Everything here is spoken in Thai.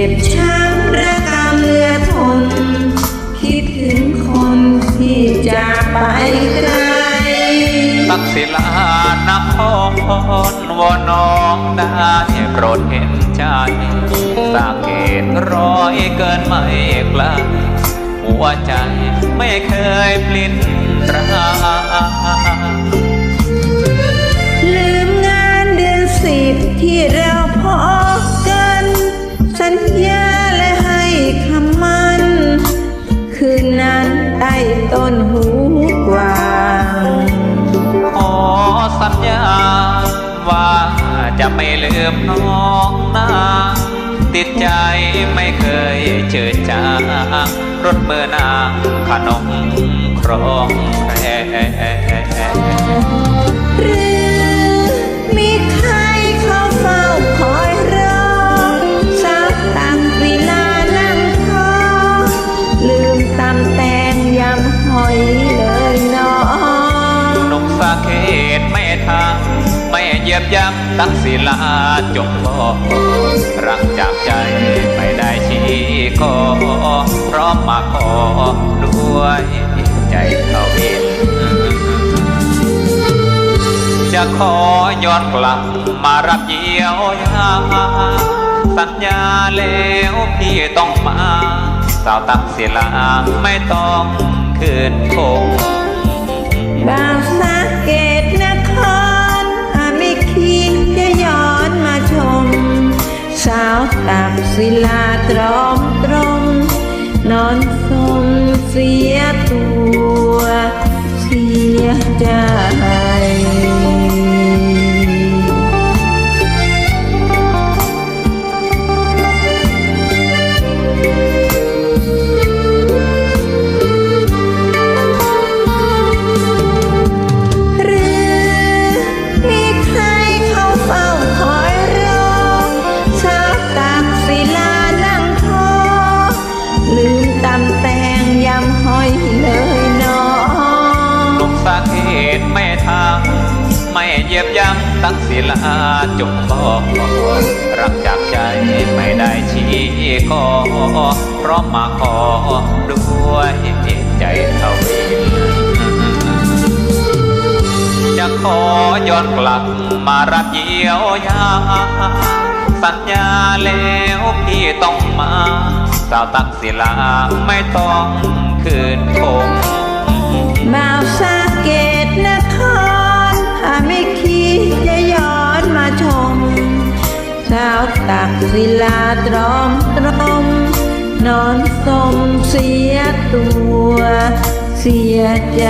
จ็บช้ำระกำเลือทน คิดถึงคนที่จากไปไกลตักศิลานครวอน้องได้โปรดเห็นใจสัาเกตร้อยเกินไม่กลหัวใจไม่เคยปลิ้นรา สัญญาและให้คำมั่น คืนนั้นใต้ต้นหูกวางขอสัญญา ว่าจะไม่ลืมน้องนาติดใจไม่เคยเจอจางรถเมื่อนางขนมครองแพร เหยียบย่ำตักศิลาจงบอกรักจากใจไม่ได้ชี้คอพร้อมมาขอด้วยใจเขาอินจะขอย้อนกลับมารับเยียวยาสัญญาแล้วพี่ต้องมา สาวตักศิลาไม่ต้องคืนคง ดับศิลาตรอมตรม นอนสมเสียตัว เสียใจ เหตุไม่ทางไม่เยียบย่ำตักศิลาจงบอกรักจากใจไม่ได้ชี้คอเพราะมาขอด้วยใจเท่าวินจะขอย้อนกลับมารับเยียวยาสัญญาแล้วพี่ต้องมาสาวตักศิลาไม่ต้องคืนคงบ่าวสา ตักศิลาตรอมตรมนอนสมเสียตัว เสียใจ